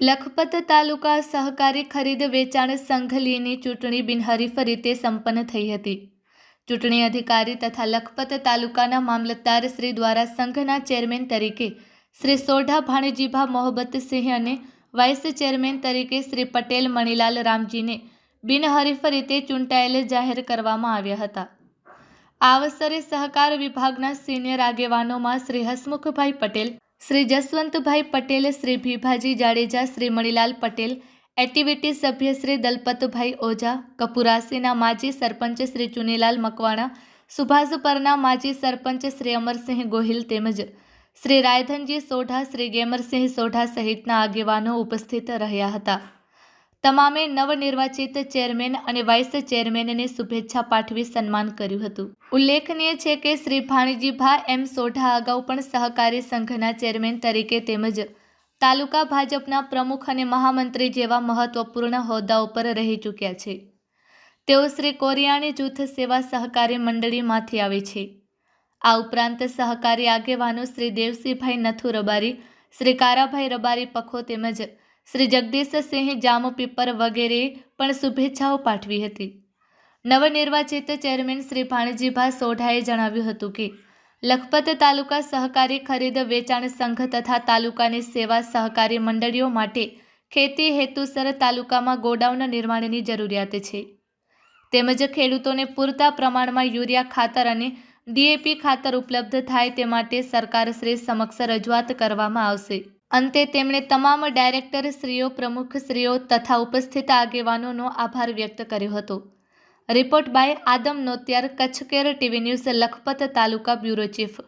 લખપત તાલુકા સહકારી ખરીદ વેચાણ સંઘલીની ચૂંટણી બિનહરીફ રીતે સંપન્ન થઈ હતી. ચૂંટણી અધિકારી તથા લખપત તાલુકાના મામલતદાર શ્રી દ્વારા સંઘના ચેરમેન તરીકે શ્રી સોઢા ભાણેજીભા મોહબ્બતસિંહ અને વાઇસ ચેરમેન તરીકે શ્રી પટેલ મણીલાલ રામજીને બિનહરીફ રીતે ચૂંટાયેલ જાહેર કરવામાં આવ્યા હતા. આ અવસરે સહકાર વિભાગના સિનિયર આગેવાનોમાં શ્રી હસમુખભાઈ પટેલ શ્રી જસવંતભાઈ પટેલ, શ્રી ભીભાજી જાડેજા, શ્રી મણીલાલ પટેલ, એક્ટિવિટી સભ્ય શ્રી દલપતભાઈ ઓઝા, કપુરાસીના માજી સરપંચ શ્રી ચુનીલાલ મકવાણા સુભાષપરના માજી સરપંચ શ્રી અમરસિંહ ગોહિલ તેમજ શ્રી રાયધનજી સોઢા, શ્રી ગેમરસિંહ સોઢા સહિતના આગેવાનો ઉપસ્થિત રહ્યા હતા. તમામે નવનિર્વાચિત ચેરમેન અને વાઇસ ચેરમેનને શુભેચ્છા પાઠવી સન્માન કર્યું હતું. ઉલ્લેખનીય છે કે શ્રી ભાણીજીભા એમ સોઢા અગાઉ પણ સહકારી સંઘના ચેરમેન તરીકે તેમજ તાલુકા ભાજપના પ્રમુખ અને મહામંત્રી જેવા મહત્વપૂર્ણ હોદ્દાઓ પર રહી ચૂક્યા છે. તેઓ શ્રી કોરિયાણી જૂથ સેવા સહકારી મંડળીમાંથી આવે છે. આ ઉપરાંત સહકારી આગેવાનો શ્રી દેવસિંહભાઈ નથુ રબારી શ્રી કારાભાઈ રબારી પખો તેમજ શ્રી જગદીશ સિંહ જામ પીપર વગેરે પણ શુભેચ્છાઓ પાઠવી હતી. નવનિર્વાચિત ચેરમેન શ્રી ભાણજીભા સોઢાએ જણાવ્યું હતું કે, લખપત તાલુકા સહકારી ખરીદ વેચાણ સંઘ તથા તાલુકાની સેવા સહકારી મંડળીઓ માટે ખેતી હેતુસર તાલુકામાં ગોડાઉન નિર્માણની જરૂરિયાત છે. તેમજ ખેડૂતોને પૂરતા પ્રમાણમાં યુરિયા ખાતર અને ડીએપી ખાતર ઉપલબ્ધ થાય તે માટે સરકારશ્રી સમક્ષ રજૂઆત કરવામાં આવશે. અંતે તેમણે તમામ ડાયરેક્ટરશ્રીઓ પ્રમુખશ્રીઓ તથા ઉપસ્થિત આગેવાનોનો આભાર વ્યક્ત કર્યો હતો. Report by Adam Notiyar Kutch care TV news, Lakhpat taluka bureau chief.